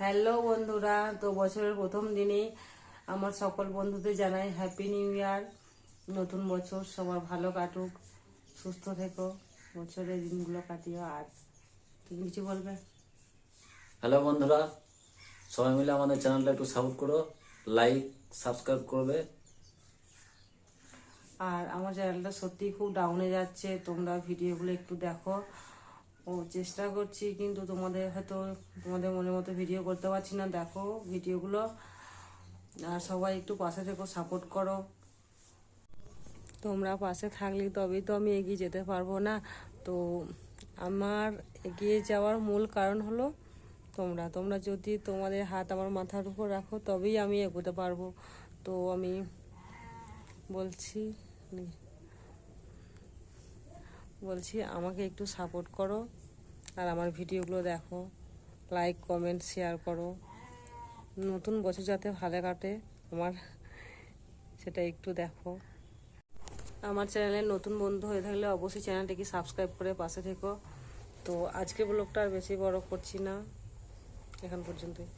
Hello বন্ধুরা তো বছরের প্রথম দিনে আমার সকল বন্ধুদের জানাই হ্যাপি নিউ ইয়ার নতুন বছর সবার ভালো কাটুক সুস্থ থেকো। বছরের দিনগুলো কাটিও আর। তুমি কিছু বলবে? হ্যালো বন্ধুরা সবাই মিলে আমাদের চ্যানেলটা একটু সাপোর্ট করো। লাইক সাবস্ক্রাইব করবে। আর আমার চ্যানেলটা সত্যি খুব ডাউনে যাচ্ছে তোমরা ভিডিওগুলো একটু দেখো। ও, চেষ্টা করছি, কিন্তু তোমাদের হয়তো তোমাদের মনের মতো ভিডিও করতে পারছি না। দেখো ভিডিওগুলো আর সবাই একটু পাশে থেকো সাপোর্ট করো। তোমরা পাশে থাকলে তবেই তো আমি এগিয়ে যেতে পারব না। তো আমার এগিয়ে যাওয়ার মূল কারণ হলো তোমরা। তোমরা যদি তোমাদের হাত আমার মাথার উপর রাখো, তবেই আমি এগোতে পারব। তো আমি বলছি বলছি, আমাকে একটু সাপোর্ট করো আর আমার ভিডিওগুলো দেখো। লাইক কমেন্ট শেয়ার করো। নতুন বছর যাতে ভালো কাটে, আমার সেটা একটু দেখো। আমার চ্যানেলে নতুন বন্ধু হয়ে থাকলে অবশ্যই চ্যানেলটিকে সাবস্ক্রাইব করে পাশে থেকো। তো আজকে ব্লগটা আর বেশি বড় করছি না। এখন পর্যন্তই।